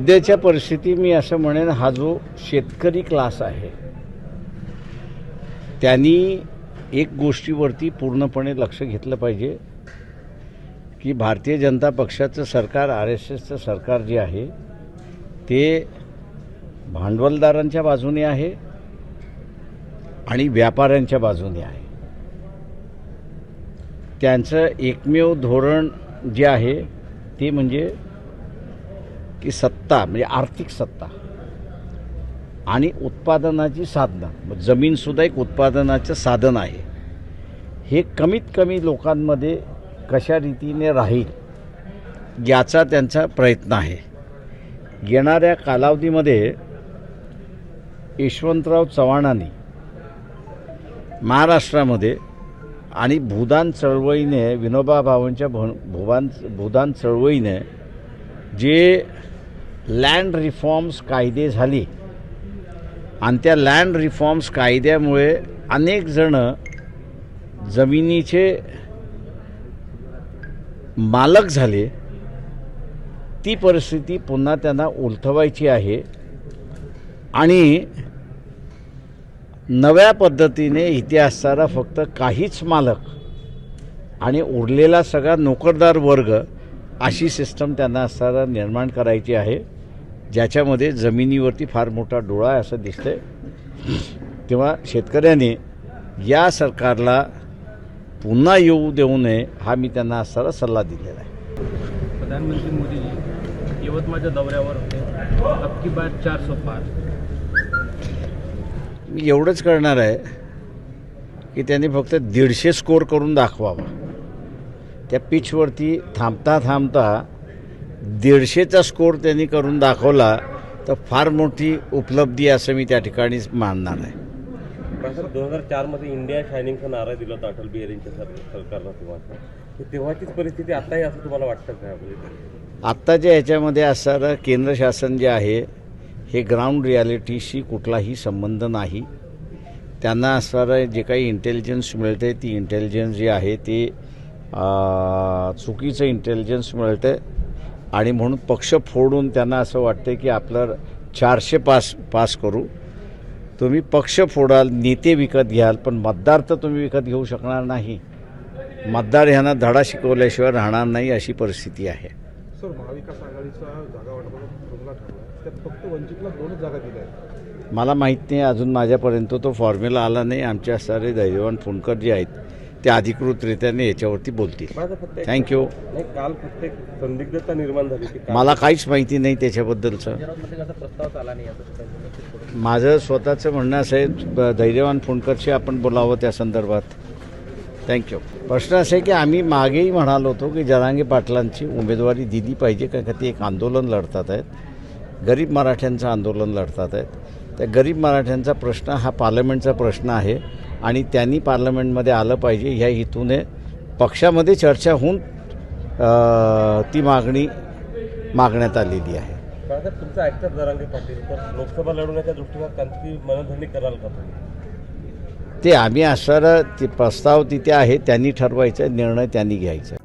सध्याच्या परिस्थिती मी असं म्हणेन हा जो शेतकरी क्लास आहे त्यांनी एक गोष्टीवरती पूर्णपणे लक्ष घेतलं पाहिजे की भारतीय जनता पक्षाचं सरकार आर एस एसचं सरकार जे आहे ते भांडवलदारांच्या बाजूने आहे आणि व्यापाऱ्यांच्या बाजूने आहे. त्यांचं एकमेव धोरण जे आहे ते म्हणजे की सत्ता म्हणजे आर्थिक सत्ता. आणि उत्पादनाची साधनं. मग जमीनसुद्धा एक उत्पादनाचं साधन आहे. हे कमीत कमी लोकांमध्ये कशा रीतीने राहील याचा त्यांचा प्रयत्न आहे. येणाऱ्या कालावधीमध्ये यशवंतराव चव्हाणांनी महाराष्ट्रामध्ये आणि भूदान चळवळीने विनोबा भावांच्या भू भुवान भूदान चळवळीने जे लँड रिफॉर्म्स कायदे झाली. आणि त्या लँड रिफॉर्म्स कायद्यामुळे अनेक जण जमिनीचे मालक झाले. ती परिस्थिती पुन्हा त्यांना उलथवायची आहे. आणि नव्या पद्धतीने इथे असणारा फक्त काहीच मालक आणि उरलेला सगळा नोकरदार वर्ग अशी सिस्टम त्यांना असणारा निर्माण करायची आहे ज्याच्यामध्ये जमिनीवरती फार मोठा डोळा आहे असं दिसतंय. तेव्हा शेतकऱ्यांनी या सरकारला पुन्हा येऊ देऊ नये हा मी त्यांना असणारा सल्ला दिलेला आहे. प्रधानमंत्री मोदीजी यवतमाळच्या दौऱ्यावर होते. अब की बार चार सौ पार. मी एवढंच करणार आहे की त्यांनी फक्त दीडशे स्कोर करून दाखवावा. त्या पिचवरती थांबता थांबता दीडशेचा स्कोर त्यांनी करून दाखवला तर फार मोठी उपलब्धी असं मी त्या ठिकाणी मानणार आहे. दोन हजार चारमध्ये इंडिया शायनिंगचा नारा दिला होता अटल बिहारींच्या सर सरकारला तर तेव्हाचीच परिस्थिती आताही असं तुम्हाला वाटतं का? आत्ताच्या ह्याच्यामध्ये असणारं केंद्र शासन जे आहे हे ग्राउंड रियालिटीशी कुठलाही संबंध नाही. त्यांना असणारं जे काही इंटेलिजन्स मिळते ती इंटेलिजन्स जी आहे ते चुकीचं इंटेलिजन्स मिळतं आणि म्हणून पक्ष फोडून त्यांना असं वाटतं की आपलं चारशे पास पास करू. तुम्ही पक्ष फोडाल नेते विकत घ्याल पण मतदार तर तुम्ही विकत घेऊ शकणार नाही. मतदार ह्यांना धडा शिकवल्याशिवाय राहणार नाही अशी परिस्थिती आहे. सर महाविकास आघाडीचा जागा वाटपाचा फॉर्म्युला ठरला त्यात फक्त वंचितला दोनच जागा दिल्या आहेत. मला माहीत नाही अजून माझ्यापर्यंत तो फॉर्म्युला आला नाही. आमच्या सारे दैवान फोनकर जे आहेत. ते अधिकृतरित्याने याच्यावरती बोलतील. थँक्यू काल फक्त संदिग्धता निर्माण झाली की मला काहीच माहिती नाही त्याच्याबद्दलचं. माझं स्वतःचं म्हणणं असं आहे धैर्यवान फोनकरशी आपण बोलावं त्या संदर्भात. थँक्यू प्रश्न असा आहे की आम्ही मागेही म्हणालो होतो की जरांगे पाटलांची उमेदवारी दिली पाहिजे कारण का ते एक आंदोलन लढतात आहेत. गरीब मराठ्यांचं आंदोलन लढतात आहेत. त्या गरीब मराठ्यांचा प्रश्न हा पार्लमेंटचा प्रश्न आहे. आणि त्यांनी पार्लमेंटमध्ये आलं पाहिजे. ह्या हेतूने पक्षामध्ये चर्चा होऊन ती मागणी मागण्यात आलेली आहे. बाळासाहेब तुमचं ऍक्टर जरांगे पाटील तर लोकसभा लढवण्याच्या दृष्टीनं त्यांची मनधरणी कराल का तुम्ही? ते आम्ही असणारं ते प्रस्ताव तिथे आहे त्यांनी ठरवायचा निर्णय त्यांनी घ्यायचा.